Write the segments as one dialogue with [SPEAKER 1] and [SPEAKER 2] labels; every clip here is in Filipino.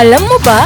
[SPEAKER 1] Alam mo ba?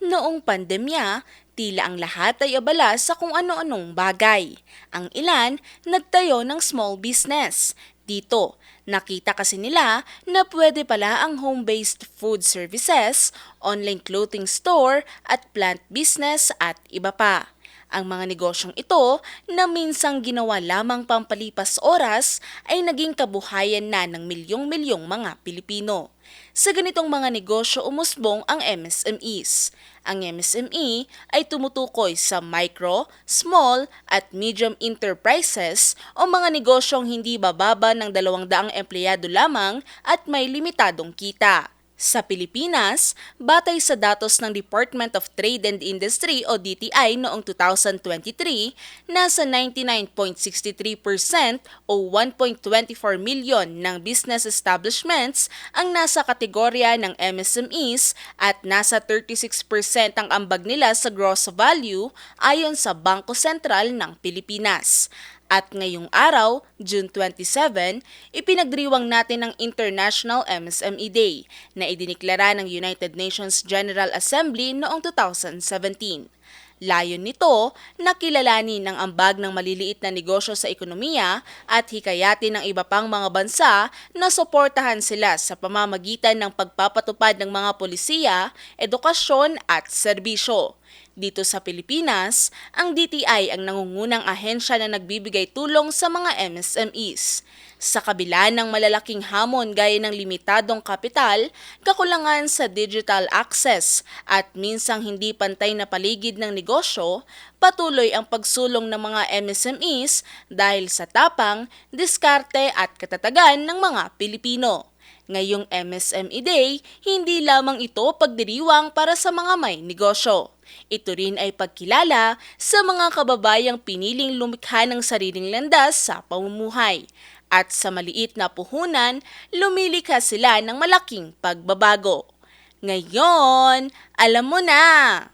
[SPEAKER 2] Noong pandemya, tila ang lahat ay abala sa kung ano-anong bagay. Ang ilan, nagtayo ng small business. Dito, nakita kasi nila na pwede pala ang home-based food services, online clothing store, at plant business at iba pa. Ang mga negosyong ito na minsang ginawa lamang pampalipas oras ay naging kabuhayan na ng milyong-milyong mga Pilipino. Sa ganitong mga negosyo umusbong ang MSMEs. Ang MSME ay tumutukoy sa micro, small at medium enterprises o mga negosyong hindi bababa ng 200 empleyado lamang at may limitadong kita. Sa Pilipinas, batay sa datos ng Department of Trade and Industry o DTI noong 2023, nasa 99.63% o 1.24 milyon ng business establishments ang nasa kategorya ng MSMEs at nasa 36% ang ambag nila sa gross value ayon sa Bangko Sentral ng Pilipinas. At ngayong araw, June 27, ipinagdiriwang natin ang International MSME Day na idiniklara ng United Nations General Assembly noong 2017. Layon nito na kilalanin ng ambag ng maliliit na negosyo sa ekonomiya at hikayatin ng iba pang mga bansa na suportahan sila sa pamamagitan ng pagpapatupad ng mga polisiya, edukasyon at serbisyo. Dito sa Pilipinas, ang DTI ang nangungunang ahensya na nagbibigay tulong sa mga MSMEs. Sa kabila ng malalaking hamon gaya ng limitadong kapital, kakulangan sa digital access at minsang hindi pantay na paligid ng negosyo, patuloy ang pagsulong ng mga MSMEs dahil sa tapang, diskarte at katatagan ng mga Pilipino. Ngayong MSME Day, hindi lamang ito pagdiriwang para sa mga may negosyo. Ito rin ay pagkilala sa mga kababayang piniling lumikha ng sariling landas sa pamumuhay. At sa maliit na puhunan, lumilikha sila ng malaking pagbabago. Ngayon, alam mo na!